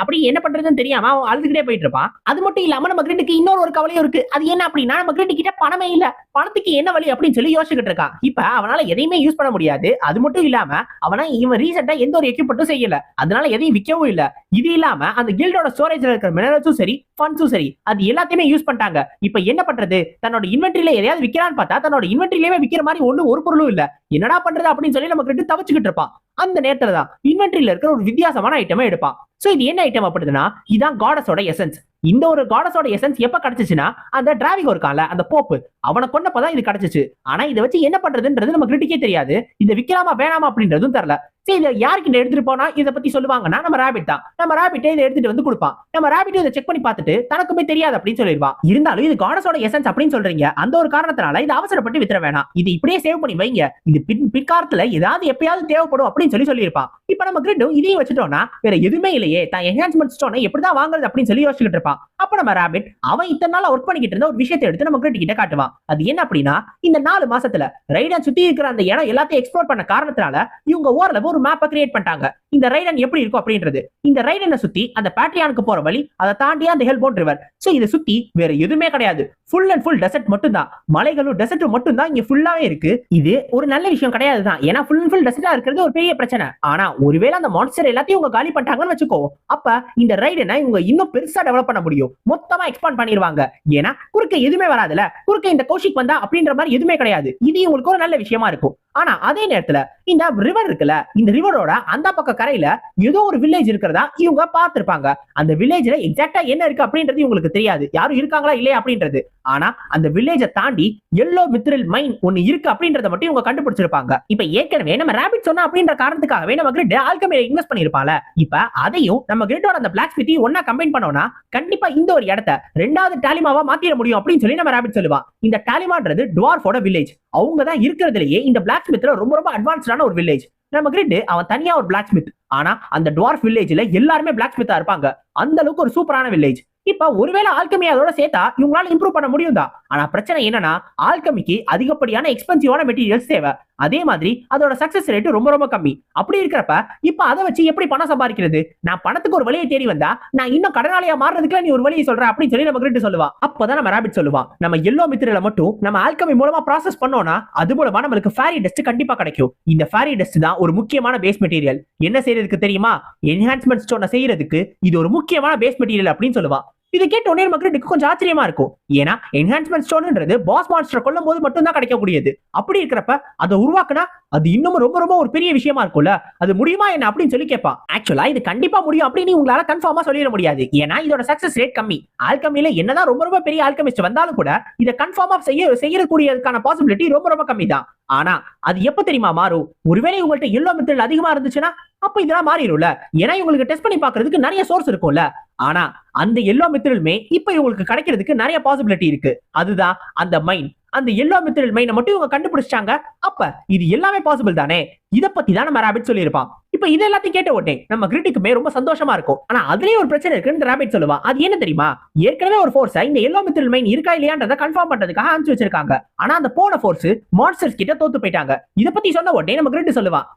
அப்படி என்ன பண்றதுன்னு தெரியாம அவன் அழுதுகிட்டே போயிட்டு இருப்பான். அது மட்டும் இல்லாம நம்ம கிரிட்டுக்கு இன்னொரு ஒரு கவலையும் இருக்கு. அது என்ன அப்படின்னா நம்ம கிரிட் கிட்ட பணமே இல்ல. பணத்துக்கு என்ன வழி அப்படின்னு சொல்லி யோசிச்சுட்டு இருக்கான். இப்ப அவனால எதையுமே யூஸ் பண்ண முடியாது. அது மட்டும் இல்லாம அவனா இவன் ரீசெண்டா எந்த ஒரு எக்யூப்மெண்ட்டும் செய்யல. அதனால எதையும் விற்கவும் இல்ல. இது இல்லாம அந்த கில்டோட ஸ்டோரேஜ்ல இருக்கிற மினரல்ஸும் சரி ஃபண்ட்ஸும் சரி அது எல்லாத்தையுமே யூஸ் பண்ணிட்டாங்க. இப்ப என்ன பண்றது? தன்னோட இன்வென்ட்ரியில எதையாவது விக்கிறான்னு பார்த்தா தன்னோட இன்வென்ட்ரியிலேயே விக்கிற மாதிரி ஒண்ணு ஒரு பொருளும் இல்ல. என்னடா பண்றது அப்படின்னு சொல்லி நம்ம கிட்ட இருப்பான். அந்த நேரத்துல தான் இன்வென்ட்ரியில இருக்கிற ஒரு வித்தியாசமான ஐட்டமே எடுப்பான். சோ இது என்ன ஐட்டம் அப்படின்னா இதான் காடஸோட எசன்ஸ் இந்த ஒரு காடஸோட எசன்ஸ் எப்ப கிடைச்சிச்சுன்னா அந்த டிராவிகோ இருக்கான்ல அந்த போப்பு அவனை கொண்டப்பதான் இது கிடைச்சிச்சு. ஆனா இதை வச்சு என்ன பண்றதுன்றது நம்ம கிரிட்டிக்கே தெரியாது. இதை விற்கலாமா வேணாமா அப்படின்றதும் தெரியல. சரி இதை யார்கிட்ட எடுத்துட்டு போனா இதை பத்தி சொல்லுவாங்கன்னா நம்ம ராபிட் தான். நம்ம ராபிட்டே இதை எடுத்துட்டு வந்து கொடுப்பான். நம்ம ராபிட் இதை செக் பண்ணி பார்த்துட்டு தனக்குமே தெரியாது அப்படின்னு சொல்லிடுவான். இருந்தாலும் இது காடஸோட எசன்ஸ் அப்படின்னு சொல்றீங்க. அந்த ஒரு காரணத்தினால இது அவசரப்பட்டு வித்துற வேணாம். இது இப்படியே சேவ் பண்ணி வைங்க. இது பிற்காலத்துல ஏதாவது எப்பயாவது தேவைப்படும் அப்படின்னு சொல்லி சொல்லியிருப்பான். இப்ப நம்ம கிரிட்டும் இதையும் வச்சுட்டோம்னா வேற எதுவுமே இல்லையே. தான் என்ஹான்ஸ்மெண்ட் ஸ்டோனை எப்படிதான் வாங்குறது அப்படின்னு சொல்லி யோசிச்சுட்டு இருப்பான். அப்ப நம்ம ராபிட் அவன் இத்தனை நாள் ஒர்க் பண்ணிக்கிட்டு இருந்த ஒரு விஷயத்தை எடுத்து நம்ம கிரிட் கிட்ட காட்டுவான். அது என்ன அப்படின்னா இந்த நாலு மாசத்துல ரைடன் சுத்தி இருக்கிற அந்த இடம் எல்லாத்தையும் எக்ஸ்ப்ளோர் பண்ண காரணத்தினால இவங்க ஓரளவு ஒரு மேப்பை கிரியேட் பண்ணிட்டாங்க. இந்த ரைடன் எப்படி இருக்கும் அப்படின்றது. இந்த ரைடனை சுத்தி அந்த பேட்ரியானுக்கு போற வழி அதை தாண்டி அந்த ஹெல்போன் ரிவர் சோ இதை சுத்தி வேற எதுவுமே கிடையாது. ஃபுல் அண்ட் ஃபுல் டெசர்ட் மட்டும் தான் மலைகளும் டெசர்ட்டும் மட்டும் தான் இங்க ஃபுல்லாவே இருக்கு. இது ஒரு நல்ல விஷயம் கிடையாது தான். ஏன்னா ஃபுல் அண்ட் ஃபுல் டெசர்ட்டா இருக்கிறது ஒரு பெரிய பிரச்சனை. ஆனா ஒருவேளை அந்த மான்ஸ்டர் எல்லாத்தையும் உங்க காலி பண்ணிட்டாங்கன்னு வச்சுக்கோ அப்ப இந்த ரைடனை இவங்க இன்னும் பெருசா டெவலப் பண்ண முடியும். மொத்தமா எக்ஸ்பாண்ட் பண்ணிடுவாங்க ஏன்னா குறுக்க எதுவுமே வராதுல குறுக்க இந்த கௌஷிக் வந்தா அப்படின்ற மாதிரி எதுவுமே கிடையாது. இது உங்களுக்கு ஒரு நல்ல விஷயமா இருக்கும். ஆனா அதே நேரத்துல இந்த ரிவர் இருக்குல்ல இந்த ரிவரோட அந்த பக்கம் கரையில ஏதோ ஒரு வில்லேஜ் இருக்கிறதா இவங்க பார்த்திருப்பாங்க. அந்த வில்லேஜ்ல எக்ஸாக்டா என்ன இருக்கு அப்படின்றது இவங்களுக்கு தெரியாது. யாரும் இருக்காங்களா இல்லையா அப்படின்றது. ஆனா அந்த வில்லேஜை தாண்டி எல்லோ மித்ரில் மைன் ஒன்னு இருக்கு அப்படின்றத மட்டும் இவங்க கண்டுபிடிச்சிருப்பாங்க. இப்ப ஏற்கனவே நம்ம ரேபிட் சொன்னா அப்படின்ற காரணத்துக்காகவே நம்ம கிரிட் ஆல்கமில இன்வெஸ்ட் பண்ணிருப்பால இப்ப அதையும் நம்ம கிரிட்டோட அந்த பிளாக் ஸ்மித்தையும் ஒன்னா கம்பைன் பண்ணோம்னா கண்டிப்பா இந்த ஒரு இடத்த ரெண்டாவது டாலிமாவா மாத்திர முடியும் அப்படின்னு சொல்லி நம்ம ரேபிட் சொல்லுவான் இந்த டாலிமான்றது டுவார்ஃபோட வில்லேஜ் அவங்க தான் இருக்கிறதுலயே இந்த பிளாக் ஸ்மித்ல ரொம்ப ரொம்ப அட்வான்ஸ்டான ஒரு வில்லேஜ் நம்ம கிரிட் அவன் தனியா ஒரு பிளாக் ஸ்மித் ஆனா அந்த டுவார்ஃப் வில்லேஜ்ல எல்லாருமே பிளாக் ஸ்மித்தா இருப்பாங்க. அந்த அளவுக்கு ஒரு சூப்பரான வில்லேஜ் இப்ப ஒருவேளை ஆல்கமி அதோட சேர்த்தா இவங்களால இம்ப்ரூவ் பண்ண முடியும் தான் ஆனா பிரச்சனை என்னன்னா ஆல்கமிக்கு அதிகப்படியான எக்ஸ்பென்சிவான மெட்டீரியல்ஸ் தேவை. அதே மாதிரி அதோட சக்சஸ் ரேட்டு ரொம்ப ரொம்ப கம்மி. அப்படி இருக்கிறப்ப இப்ப அதை வச்சு எப்படி பணம் சம்பாதிக்கிறது? நான் பணத்துக்கு ஒரு வழியை தேடி வந்தா நான் இன்னும் கடனாளியா மாறுறதுக்குலாம் நீ ஒரு வழியை சொல்ற அப்படின்னு சொல்லி நம்ம கிட்ட சொல்லுவா. அப்பதான் நம்ம ராபிட் சொல்லுவா. நம்ம எல்லோ மித்திரில மட்டும் நம்ம ஆல்கமி மூலமா ப்ராசஸ் பண்ணோம்னா அது மூலமா நம்மளுக்கு ஃபேரி டஸ்ட் கண்டிப்பா கிடைக்கும். இந்த ஃபேரி டஸ்ட் தான் ஒரு முக்கியமான பேஸ் மெட்டீரியல் என்ன செய்யறதுக்கு தெரியுமா? என்ஹான்ஸ்மெண்ட் ஸ்டோனை செய்யறதுக்கு இது ஒரு முக்கியமான பேஸ் மெட்டீரியல் அப்படின்னு சொல்லுவா. இது கேட்ட உடனே மக்களுக்கு கொஞ்சம் ஆச்சரியமா இருக்கும். ஏன்னா என்ஹான்ஸ்மெண்ட் ஸ்டோன்ன்றது பாஸ் மாஸ்டர் கொல்லும் போது மட்டும் தான் கிடைக்கக்கூடியது. அப்படி இருக்கிறப்ப அதை உருவாக்குனா அது இன்னும் ரொம்ப ரொம்ப ஒரு பெரிய விஷயமா இருக்கும்ல. அது முடியுமா என்ன அப்படின்னு சொல்லி கேட்பான். ஆக்சுவலா இது கண்டிப்பா முடியும் அப்படின்னு உங்களால கன்ஃபார்மா சொல்லிட முடியாது. ஏன்னா இதோட சக்சஸ் ரேட் கம்மி. ஆல்கமில என்னதான் ரொம்ப ரொம்ப பெரிய ஆல்கமிஸ்ட் வந்தாலும் கூட இதை கன்ஃபார்மா செய்ய செய்யக்கூடியதுக்கான பாசிபிலிட்டி ரொம்ப ரொம்ப கம்மி தான் ஆனா அது எப்ப தெரியுமா மாறும் ஒருவேளை உங்கள்ட்ட எல்லோ மெத்தட் அதிகமா இருந்துச்சுன்னா அப்ப இதெல்லாம் மாறிடும்ல. ஏன்னா இவங்களுக்கு டெஸ்ட் பண்ணி பாக்குறதுக்கு நிறைய சோர்ஸ் இருக்கும்ல. ஆனா அந்த எல்லா மெத்தடிலுமே இப்ப இவங்களுக்கு கிடைக்கிறதுக்கு நிறைய பாசிபிலிட்டி இருக்கு. அதுதான் அந்த மைண்ட் அந்த எல்லோ மெத்தட் மைனை மட்டும் இவங்க கண்டுபிடிச்சிட்டாங்க. அப்ப இது எல்லாமே பாசிபிள் தானே? இத பத்தி தான் நம்ம ராபிட் சொல்லியிருப்பான். இப்ப இது எல்லாத்தையும் கேட்ட உடனே நம்ம கிரிட்டிக்குமே ரொம்ப சந்தோஷமா இருக்கும். ஆனா அதுலயே ஒரு பிரச்சனை இருக்குன்னு ராபிட் சொல்லுவான் அது என்ன தெரியுமா? ஏற்கனவே ஒரு ஃபோர்ஸ் இந்த எல்லோ மெத்தட் மைன் இருக்கா இல்லையான்றத கன்ஃபார்ம் பண்றதுக்காக அனுப்பிச்சு வச்சிருக்காங்க. ஆனா அந்த போன ஃபோர்ஸ் மான்ஸ்டர்ஸ் கிட்ட தோத்து போயிட்டாங்க. இத பத்தி சொன்ன உடனே நம்ம கிரிட் சொல்லுவான்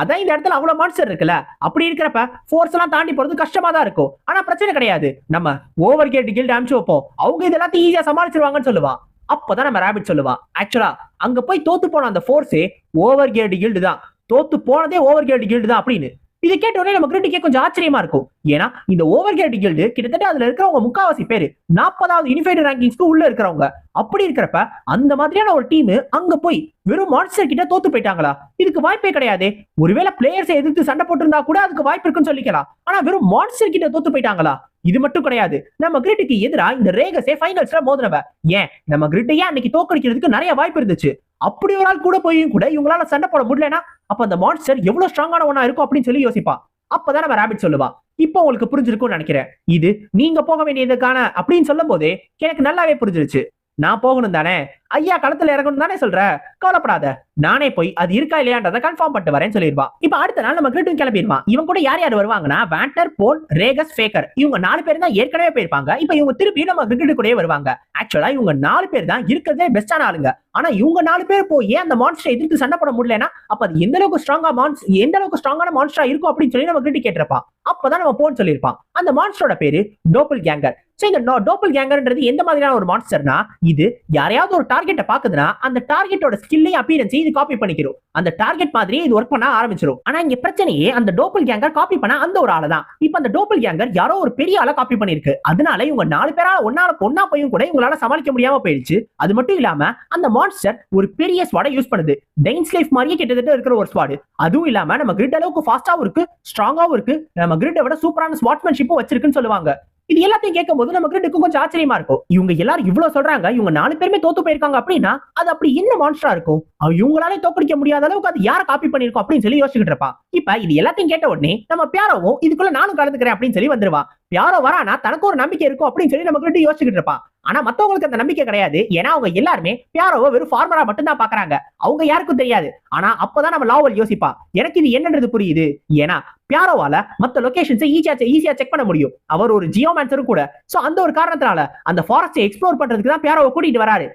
அதான் இந்த இடத்துல அவ்வளவு மான்ஸ்டர் இருக்குல்ல? அப்படி இருக்கிறப்ப ஃபோர்ஸ் எல்லாம் தாண்டி போறது கஷ்டமா தான் இருக்கும். ஆனா பிரச்சனை கிடையாது. நம்ம ஓவர் கேட் கில்ட் அனுப்பிச்சு வைப்போம். அவங்க இதெல்லாத்தையும் ஈஸியா சமாளிச்சிருவாங்கன்னு சொல்லுவான் அப்பதான் நம்ம ராபிட் சொல்லுவான் ஆக்சுவலா அங்க போய் தோத்து போன அந்த ஃபோர்ஸே ஓவர் கேட் கில்டு தான். தோத்து போனதே ஓவர் கேட் கில்டு தான் அப்படின்னு. இது கேட்ட உடனே நம்ம கிரிட்டிக்கே கொஞ்சம் ஆச்சரியமா இருக்கும். ஏன்னா இந்த ஓவர் கேட் கில்டு கிட்டத்தட்ட அதுல இருக்கிறவங்க முக்காவாசி பேரு நாற்பதாவது யூனிஃபைடு ரேங்கிங்ஸ்க்கு உள்ள இருக்கிறவங்க. அப்படி இருக்கிறப்ப அந்த மாதிரியான ஒரு டீம் அங்க போய் வெறும் மான்ஸ்டர் கிட்ட தோத்து போயிட்டாங்களா? இதுக்கு வாய்ப்பே கிடையாது. ஒருவேளை பிளேயர்ஸை எதிர்த்து சண்டை போட்டிருந்தா கூட அதுக்கு வாய்ப்பு இருக்குன்னு சொல்லிக்கலாம். ஆனா வெறும் மான்ஸ்டர் கிட்ட தோத்து போயிட்டாங்களா? இது மட்டும் கிடையாது. நம்ம கிரிட்டுக்கு எதிரா இந்த ரேகஸே ஃபைனல்ஸ்ல மோதினவ. ஏன்? நம்ம கிரிட்டையே அன்னைக்கு தோக்கடிக்கிறதுக்கு நிறைய வாய்ப்பு இருந்துச்சு. அப்படி ஒரு ஆள் கூட போயும் கூட இவங்களால சண்டை போட முடியலன்னா அப்ப அந்த மான்ஸ்டர் எவ்வளவு ஸ்ட்ராங்கான ஒண்ணா இருக்கும் அப்படின்னு சொல்லி யோசிப்பா. அப்பதான் நம்ம ராபிட் சொல்லுவா. இப்போ உங்களுக்கு புரிஞ்சிருக்கும்னு நினைக்கிறேன். இது நீங்க போக வேண்டியதுக்கான அப்படின்னு சொல்லும் போதே எனக்கு நல்லாவே புரிஞ்சிருச்சு. நான் போகணும் தானே? ஐயா களத்துல இறங்கணும் தானே சொல்ற? கவலைப்படாத. நானே போய் அது இருக்கா இல்லையான்றதை கன்ஃபார்ம் பண்ணிட்டு வரேன்னு சொல்லிருவான் இப்ப அடுத்த நாள் நம்ம கிரிட்டும் கிளம்பிடுவான் இவன் கூட யார் யார் வருவாங்கன்னா வேண்டர் போல் ரேகஸ் ஃபேக்கர் இவங்க நாலு பேர் தான் ஏற்கனவே போயிருப்பாங்க. இப்ப இவங்க திருப்பி நம்ம கிரிக்கெட் கூடயே வருவாங்க ஆக்சுவலா இவங்க நாலு பேர் தான் இருக்கிறதே பெஸ்டான ஆளுங்க. ஆனா இவங்க நாலு பேர் போய் ஏன் அந்த மான்ஸ்டரை எதிர்த்து சண்டை போட முடியலன்னா அப்ப அது எந்த அளவுக்கு ஸ்ட்ராங்கா மான்ஸ் எந்த அளவுக்கு ஸ்ட்ராங்கான மான்ஸ்டரா இருக்கும் அப்படின்னு சொல்லி நம்ம கிட்ட கேட்டிருப்பா. அப்பதான் நம்ம போன் சொல்லியிருப்பான் அந்த மான்ஸ்டரோட பேரு டோப்பிள் கேங்கர் சோ இந்த டோப்பிள் கேங்கர்ன்றது எந்த மாதிரியான ஒரு மான்ஸ்டர்னா இது யாரையாவது ஒரு டார்கெட்டை பாக்குதுன்னா அந்த டார்கெட்டோட ஸ்கில்லையும் அப்பியரன்ஸையும் இது காப்பி பண்ணிக்கிறோம் அந்த டார்கெட் மாதிரியே இது ஒர்க் பண்ண ஆரம்பிச்சிடும் ஆனா இங்க பிரச்சனையே அந்த டோப்பிள் கேங்கர் காப்பி பண்ண அந்த ஒரு ஆளை தான். இப்ப அந்த டோப்பிள் கேங்கர் யாரோ ஒரு பெரிய ஆளை காப்பி பண்ணிருக்கு அதனால இவங்க நாலு பேரால ஒன்னால பொண்ணா போயும் கூட இவங்களால சமாளிக்க முடியாம போயிடுச்சு. அது மட்டும் இல்லாம அந்த மான்ஸ்டர் ஒரு பெரிய ஸ்வாடை யூஸ் பண்ணுது. டெயின்ஸ் லைஃப் மாதிரியே கிட்டத்தட்ட இருக்கிற ஒரு ஸ்வாடு அதுவும் இல்லாம நம்ம கிரிட் அளவுக்கு ஃபாஸ்டாவும் இருக்கு ஸ்ட்ராங்காவும் இருக்கு. நம்ம கிரிட்டை விட சூப்பரான ஸ்வாட்மேன்ஷிப்பும் வச்சிருக்குன்னு சொல்லுவாங்க. இது எல்லாத்தையும் கேட்கும் போது நம்ம கிரிட்டுக்கு கொஞ்சம் ஆச்சரியமா இருக்கும். இவங்க எல்லாரும் இவ்வளவு சொல்றாங்க இவங்க நாலு பேருமே தோத்து போயிருக்காங்க அப்படின்னா அது அப்படி என்ன மான்ஸ்டரா இருக்கும்? அவ இவங்களாலே தோக்கடிக்க முடியாத அளவுக்கு அது யார காப்பி பண்ணிருக்கோம் அப்படின்னு சொல்லி யோசிச்சுட்டு இருப்பா. இப்ப இது எல்லாத்தையும் கேட்ட உடனே நம்ம பியாரவும் இதுக்குள்ள நானும் கலந்துக்கிறேன் அப்படின்னு சொல்லி வந்துருவா. பியாரோ வரானா தனக்கு ஒரு நம்பிக்கை இருக்கும் அப்படின்னு சொல்லி நம்ம கிட்ட யோசிச்சுட்டு இருப்பா. ஆனா மத்தவங்களுக்கு அந்த நம்பிக்கை கிடையாது. ஏன்னா அவங்க எல்லாருமே பியாரோவை வெறும் ஃபார்மரா மட்டும்தான் பாக்குறாங்க. அவங்க யாருக்கும் தெரியாது. ஆனா அப்பதான் நம்ம லாவல் யோசிப்பா எனக்கு இது என்னன்றது புரியுது? ஏன்னா பியாரோவால மத்த லொகேஷன்ஸை ஈஸியா ஈஸியா செக் பண்ண முடியும். அவர் ஒரு ஜியோமேன்சரும் கூட. சோ அந்த ஒரு காரணத்தினால அந்த ஃபாரஸ்டை எக்ஸ்ப்ளோர் பண்றதுக்கு தான் பியாரோவை கூட்டிட்டு வராரு.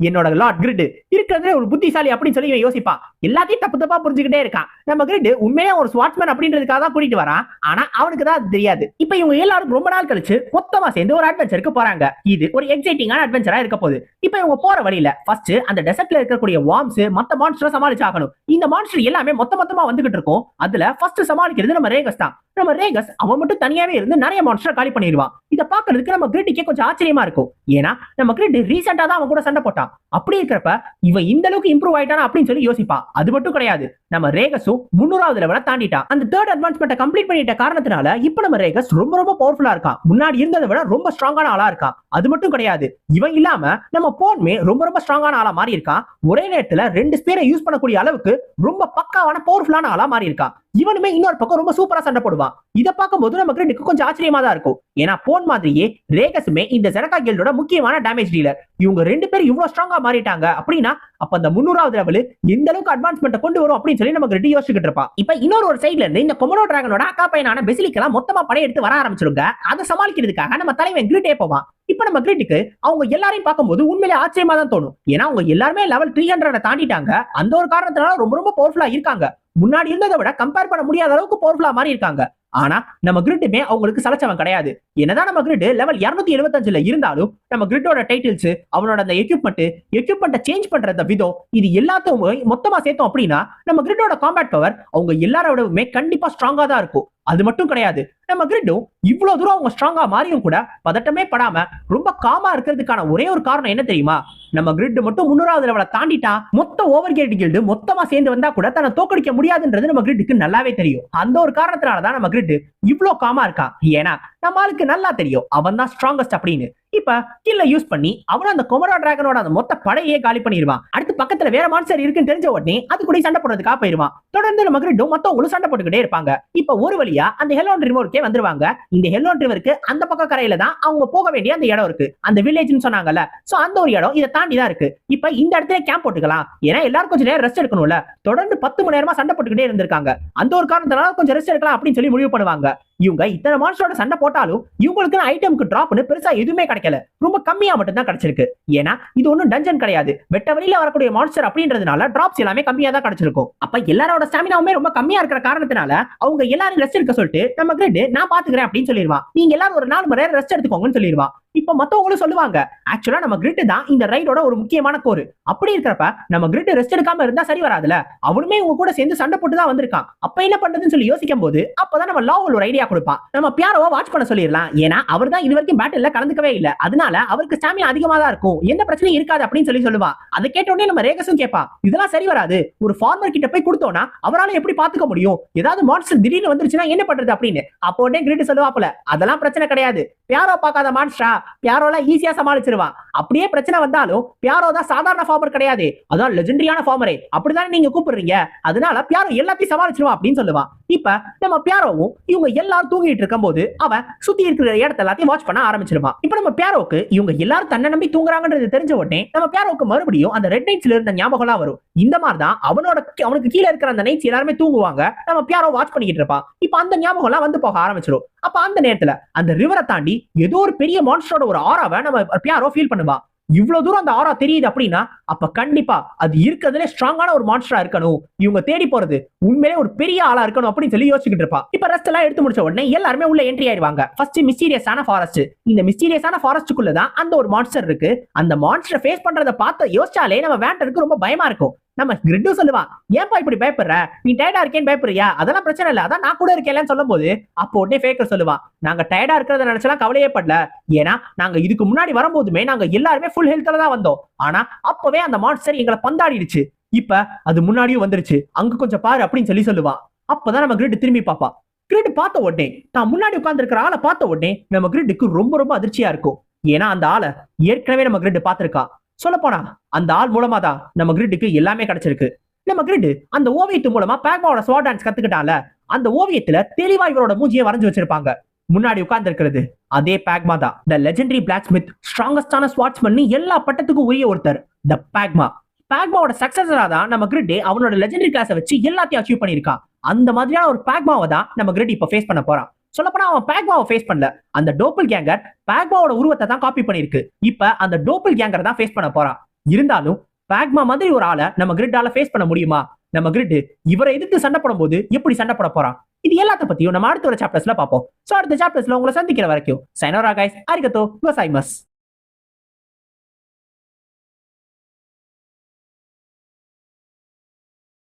என்னோட லார்ட் கிரிட் இருக்கிறதுல ஒரு புத்திசாலி அப்படின்னு சொல்லி இவன் யோசிப்பான். எல்லாத்தையும் தப்பு தப்பா புரிஞ்சுக்கிட்டே இருக்கான். நம்ம கிரிட் உண்மையா ஒரு ஸ்வாட்ஸ்மேன் அப்படின்றதுக்காக தான் கூட்டிட்டு வரான். ஆனா அவனுக்கு தான் அது தெரியாது. இப்ப இவங்க எல்லாரும் ரொம்ப நாள் கழிச்சு மொத்தமா சேர்ந்து ஒரு அட்வென்ச்சருக்கு போறாங்க. இது ஒரு எக்ஸைட்டிங்கான அட்வென்ச்சரா இருக்க போகுது. இப்ப இவங்க போற வழியில ஃபர்ஸ்ட் அந்த டெசர்ட்ல இருக்கக்கூடிய வார்ம்ஸ் மத்த மான்ஸ்டர் சமாளிச்சாகணும் இந்த மான்ஸ்டர் எல்லாமே மொத்த மொத்தமா வந்துகிட்டு இருக்கும். அதுல ஃபர்ஸ்ட் சமாளிக்கிறது நம்ம ரேகஸ் தான் நம்ம ரேகஸ் அவன் மட்டும் தனியாவே இருந்து நிறைய மான்ஸ்டர் காலி பண்ணிடுவான். இத பாக்குறதுக்கு நம்ம கிரிட்டிக்கே கொஞ்சம் ஆச்சரியமா இருக்கும். ஏன்னா நம்ம கிரிட் ரீசெண்டா தான் அவன் கூட சண்டை போட்டான். அப்படி இருக்கிறப்ப இவன் இந்த அளவுக்கு இம்ப்ரூவ் ஆயிட்டானா அப்படின்னு சொல்லி யோசிப்பா அது மட்டும் கிடையாது. நம்ம ரேகஸும் முன்னூறாவது லெவல தாண்டிட்டான். அந்த தேர்ட் அட்வான்ஸ்மெண்ட்டை கம்ப்ளீட் பண்ணிட்ட காரணத்தினால இப்ப நம்ம ரேகஸ் ரொம்ப ரொம்ப பவர்ஃபுல்லா இருக்கான். முன்னாடி இருந்ததை விட ரொம்ப ஸ்ட்ராங்கான ஆளா இருக்கான். அது மட்டும் கிடையாது. இவன் இல்லாம நம்ம போன்மே ரொம்ப ரொம்ப ஸ்ட்ராங்கான ஆளா மாறி இருக்கான். ஒரே நேரத்துல ரெண்டு ஸ்பேரை யூஸ் பண்ணக்கூடிய அளவுக்கு ரொம்ப பக்காவான பவர்ஃபுல்லான ஆளா மாறி இருக்கான். இவனுமே இன்னொரு பக்கம் ரொம்ப சூப்பரா சண்டை போடுவான். இத பார்க்கும்போது நமக்கு ரெண்டுக்கு கொஞ்சம் ஆச்சரியமா தான் இருக்கும். ஏன்னா போன் மாதிரியே ரேகஸுமே இந்த ஜெனகா கில்டோட முக்கியமான டேமேஜ் டீலர் இவங்க ரெண்டு பேரும் இவ்வளவு ஸ்ட்ராங்கா மாறிட்டாங்க. அப்படின்னா அப்ப அந்த முன்னூறாவது லெவல் எந்த அளவுக்கு அட்வான்ஸ்மெண்ட் கொண்டு வரும் அப்படின்னு சொல்லி நமக்கு ரெண்டு யோசிச்சுட்டு இருப்பான் இப்ப இன்னொரு ஒரு சைடுல இருந்து இந்த கொமனோ டிராகனோட அக்கா பையனான பெசிலிக்கெல்லாம் மொத்தமா படையெடுத்து வர ஆரம்பிச்சிருங்க. அதை சமாளிக்கிறதுக்காக நம்ம தலைவன் கிரிட்டே போவான். இப்ப நம்ம கிரிட்டுக்கு அவங்க எல்லாரையும் பார்க்கும்போது உண்மையிலே ஆச்சரியமா தான் தோணும். ஏன்னா அவங்க எல்லாருமே லெவல் த்ரீ ஹண்ட்ரட் தாண்டிட்டாங்க. அந்த ஒரு காரணத்தினால ரொம்ப ரொம்ப பவர்ஃபுல்லா இருக்காங்க. முன்னாடி இருந்ததை விட கம்பேர் பண்ண முடியாத அளவுக்கு பவர்ஃபுல்லா மாறி இருக்காங்க ஆனா நம்ம கிரிட்டுமே அவங்களுக்கு சலைச்சவன் கிடையாது. என்னதான் நம்ம கிரிட் லெவல் இருநூத்தி எழுபத்தஞ்சுல இருந்தாலும் நம்ம கிரிட்டோட டைட்டில்ஸ் அவனோட அந்த எக்யூப்மெண்ட் எக்யூப்மெண்ட்டை சேஞ்ச் பண்ற அந்த விதம் இது எல்லாத்தையும் மொத்தமா சேர்த்தோம் அப்படின்னா நம்ம கிரிட்டோட காம்பேட் பவர் அவங்க எல்லாரோடவுமே கண்டிப்பா ஸ்ட்ராங்கா தான் இருக்கும். அது மட்டும் கிடையாது. நம்ம கிரிட்டும் இவ்வளவு தூரம் அவங்க ஸ்ட்ராங்கா மாறியும் கூட பதட்டமே படாம ரொம்ப காமா இருக்கிறதுக்கான ஒரே ஒரு காரணம் என்ன தெரியுமா? நம்ம கிரிட் மட்டும் முன்னூறாவது லெவலை தாண்டிட்டா மொத்த ஓவர் கேட் கில்டு மொத்தமா சேர்ந்து வந்தா கூட தன்னை தோக்கடிக்க முடியாதுன்றது நம்ம கிரிட்டுக்கு நல்லாவே தெரியும். அந்த ஒரு காரணத்தினால தான் நம்ம கிரிட் இவ்ளோ காமா இருக்கான் ஏன்னா நம்மளுக்கு நல்லா தெரியும். அவன் தான் ஸ்ட்ராங்கஸ்ட் அப்படின்னு. இப்ப ஸ்கில்ல யூஸ் பண்ணி அவனும் அந்த கொமரா டிராகனோட அந்த மொத்த படையே காலி பண்ணிடுவான் அடுத்து பக்கத்துல வேற மான்சர் இருக்குன்னு தெரிஞ்ச உடனே அது கூட சண்டை போடுறதுக்காக போயிருவான். தொடர்ந்து நம்ம கிரிட்டும் மொத்தவங்களும் சண்டை போட்டுக்கிட்டே இருப்பாங்க. இப்ப ஒரு வழியா அந்த ஹெலோன் ரிவருக்கே வந்துருவாங்க. இந்த ஹெலோன் ரிவருக்கு அந்த பக்கம் கரையில தான் அவங்க போக வேண்டிய அந்த இடம் இருக்கு. அந்த வில்லேஜ்னு சொன்னாங்கல்ல. சோ அந்த ஒரு இடம் இதை தாண்டி தான் இருக்கு. இப்ப இந்த இடத்துல கேம்ப் போட்டுக்கலாம். ஏன்னா எல்லாரும் கொஞ்சம் நேரம் ரெஸ்ட் எடுக்கணும்ல. தொடர்ந்து பத்து மணி நேரமா சண்டை போட்டுக்கிட்டே இருந்திருக்காங்க. அந்த ஒரு காரணத்தினால கொஞ்சம் ரெஸ்ட் எடுக்கலாம் அப்படின்னு சொல்லி முடிவு பண்ணுவாங்க. இவங்க இத்தனை மான்ஸ்டரோட சண்டை போட்டாலும் இவங்களுக்கு ஐட்டம்க்கு டிராப்னு பெருசா எதுவுமே கிடைக்கல. ரொம்ப கம்மியா மட்டும் தான் கிடைச்சிருக்கு. ஏன்னா இது ஒன்றும் டஞ்சன் கிடையாது. வெட்ட வழியில வரக்கூடிய மான்ஸ்டர் அப்படின்றதுனால டிராப்ஸ் எல்லாமே கம்மியா தான் கிடைச்சிருக்கும். அப்ப எல்லாரோட ஸ்டாமினாவுமே ரொம்ப கம்மியா இருக்கிற காரணத்தினால அவங்க எல்லாரும் ரெஸ்ட் எடுக்க சொல்லிட்டு நம்ம கிரெட் நான் பாத்துக்கிறேன் அப்படின்னு சொல்லிடுவான் நீங்க எல்லாரும் ஒரு நாலு மணி நேரம் ரெஸ்ட் எடுத்துக்கோங்கன்னு சொல்லிடுவான் இப்ப மத்தவங்களும் சொல்லுவாங்க ஆக்சுவலா நம்ம கிரிட் தான் இந்த ரைடோட ஒரு முக்கியமான கோர் அப்படி இருக்கிறப்ப நம்ம கிரிட் ரெஸ்ட் எடுக்காம இருந்தா சரி வராதுல அவனுமே உங்க கூட சேர்ந்து சண்டை போட்டு தான் வந்திருக்கான். அப்ப என்ன பண்றதுன்னு சொல்லி யோசிக்கும் போது அப்பதான் நம்ம லாவல் ஒரு ஐடியா கொடுப்பான். நம்ம பியாரோவை வாட்ச் பண்ண சொல்லிடலாம். ஏன்னா அவர் தான் இது வரைக்கும் பேட்டில்ல கலந்துக்கவே இல்ல. அதனால அவருக்கு ஸ்டாமினா அதிகமா தான் இருக்கும். எந்த பிரச்சனையும் இருக்காது அப்படின்னு சொல்லி சொல்லுவா அதை கேட்ட உடனே நம்ம ரேகஸும் கேட்பா இதெல்லாம் சரி வராது. ஒரு ஃபார்மர் கிட்ட போய் கொடுத்தோம்னா அவரால எப்படி பாத்துக்க முடியும்? ஏதாவது மான்ஸ்டர் திடீர்னு வந்துருச்சுன்னா என்ன பண்றது? அப்படின்னு. அப்போ உடனே கிரிட்டு சொல்லுவாப்புல அதெல்லாம் பிரச்சனை கிடையாது. பியாரோ பார்க்காத மான்ஸ்டரா பியாரோலாம் ஈஸியா சமாளிச்சிருவான் அப்படியே பிரச்சனை வந்தாலும் பியாரோ தான் சாதாரண ஃபார்மர் கிடையாது. அதான் லெஜெண்டரியான ஃபார்மரே அப்படிதானே நீங்க கூப்பிடுறீங்க? அதனால பியாரோ எல்லாத்தையும் சமாளிச்சிருவான் அப்படின்னு சொல்லுவான் இப்ப நம்ம பியாரோவும் இவங்க எல்லாரும் தூங்கிட்டு இருக்கும் போது அவன் சுத்தி இருக்கிற இடத்த எல்லாத்தையும் வாட்ச் பண்ண ஆரம்பிச்சிருவான் இப்ப நம்ம பியாரோக்கு இவங்க எல்லாரும் தன்னை நம்பி தூங்குறாங்கன்றது தெரிஞ்ச உடனே நம்ம பியாரோக்கு மறுபடியும் அந்த ரெட் நைட்ஸ்ல இருந்த ஞாபகம்லாம் வரும். இந்த மாதிரி தான் அவனோட அவனுக்கு கீழே இருக்கிற அந்த நைட்ஸ் எல்லாருமே தூங்குவாங்க. நம்ம பியாரோ வாட்ச் பண்ணிக்கிட்டு இருப்பான் இப்ப அந்த ஞாபகம்லாம் வந்து போக ஆரம்பிச்சிடும் அப்ப அந்த நேரத்துல அந்த ரிவரை தாண்டி ஏதோ ஒரு பெரிய மான்ஸ்டரோட ஒரு ஆராவை நம்ம பியாரோ ஃபீல் பண்ணுவா. இவ்வளவு தூரம் அந்த ஆரா தெரியுது அப்படின்னா அப்ப கண்டிப்பா அது இருக்கிறதுல ஸ்ட்ராங்கான ஒரு மான்ஸ்டரா இருக்கணும். இவங்க தேடி போறது உண்மையிலே ஒரு பெரிய ஆளா இருக்கணும் அப்படின்னு சொல்லி யோசிச்சுட்டு இருப்பா. இப்ப ரெஸ்ட் எல்லாம் எடுத்து முடிச்ச உடனே எல்லாருமே உள்ள என்ட்ரி ஆயிருவாங்க. ஃபர்ஸ்ட் மிஸ்டீரியஸான ஃபாரஸ்ட் இந்த மிஸ்டீரியஸான ஃபாரஸ்ட்டுக்குள்ள தான் அந்த ஒரு மான்ஸ்டர் இருக்கு. அந்த மான்ஸ்டர் ஃபேஸ் பண்றதை பார்த்து யோசிச்சாலே நம்ம வேண்டருக்கு ரொம்ப பயமா இருக்கும். நம்ம கிரிட்டும் சொல்லுவான் ஏன்பா இப்படி பயப்படுற? நீ டயர்டா இருக்கேன்னு பயப்படுறியா? அதெல்லாம் பிரச்சனை இல்லை. அதான் நான் கூட இருக்கேன்லன்னு சொல்லும் போது அப்போ உடனே ஃபேக்கர் சொல்லுவான் நாங்க டயர்டா இருக்கிறத நினைச்சலாம் கவலையே படல. ஏன்னா நாங்க இதுக்கு முன்னாடி வரும்போதுமே நாங்க எல்லாருமே ஃபுல் ஹெல்த்ல தான் வந்தோம். ஆனா அப்பவே அந்த மான்ஸ்டர் எங்களை பந்தாடிடுச்சு. இப்ப அது முன்னாடியும் வந்துருச்சு. அங்க கொஞ்சம் பாரு அப்படின்னு சொல்லி சொல்லுவான். அப்பதான் நம்ம கிரிட் திரும்பி பாப்பா கிரிட் பார்த்த உடனே தான் முன்னாடி உட்கார்ந்திருக்கிற ஆளை பார்த்த உடனே நம்ம கிரிட்டுக்கு ரொம்ப ரொம்ப அதிர்ச்சியா இருக்கும். ஏன்னா அந்த ஆளை ஏற்கனவே நம்ம கிரிட் பார்த்திருக்கா சொல்லப்போனா போனா அந்த ஆள் மூலமா தான் நம்ம கிரிட்டுக்கு எல்லாமே கிடைச்சிருக்கு. நம்ம கிரிட் அந்த ஓவியத்து மூலமா பேக்மாவோட ஸ்வாட் டான்ஸ் கத்துக்கிட்டால அந்த ஓவியத்துல தெளிவா இவரோட மூஞ்சியை வரைஞ்சு வச்சிருப்பாங்க. முன்னாடி உட்கார்ந்து இருக்கிறது அதே பேக்மா தான். த லெஜெண்டரி பிளாக் ஸ்மித் ஸ்ட்ராங்கஸ்டான ஸ்வாட்ஸ்மன் எல்லா பட்டத்துக்கும் உரிய ஒருத்தர் த பேக்மா பேக்மாவோட சக்சஸரா தான் நம்ம கிரிட் அவனோட லெஜெண்டரி கிளாஸை வச்சு எல்லாத்தையும் அச்சீவ் பண்ணியிருக்கான். அந்த மாதிரியான ஒரு பேக்மாவை தான் நம்ம கிரிட் இப்ப ஃபேஸ் பண்ண போறான். சொல்லப்போனா அவன் பேக்வாவை ஃபேஸ் பண்ணல. அந்த டோப்பிள் கேங்கர் பேக்வாவோட உருவத்தை தான் காப்பி பண்ணிருக்கு இப்ப அந்த டோப்பிள் கேங்கர் தான் ஃபேஸ் பண்ண போறான். இருந்தாலும் பேக்மா மாதிரி ஒரு ஆளை நம்ம கிரிட்டால ஃபேஸ் பண்ண முடியுமா? நம்ம கிரிட் இவரை எதிர்த்து சண்டை போடும்போது எப்படி சண்டை போட போறான்? இது எல்லாத்த பத்தியும் நம்ம அடுத்த ஒரு சாப்டர்ஸ்ல பார்ப்போம். சோ அடுத்த சாப்டர்ஸ்ல உங்களை சந்திக்கிற வரைக்கும் சைனோரா கைஸ் அரிகத்தோ விவசாயமஸ்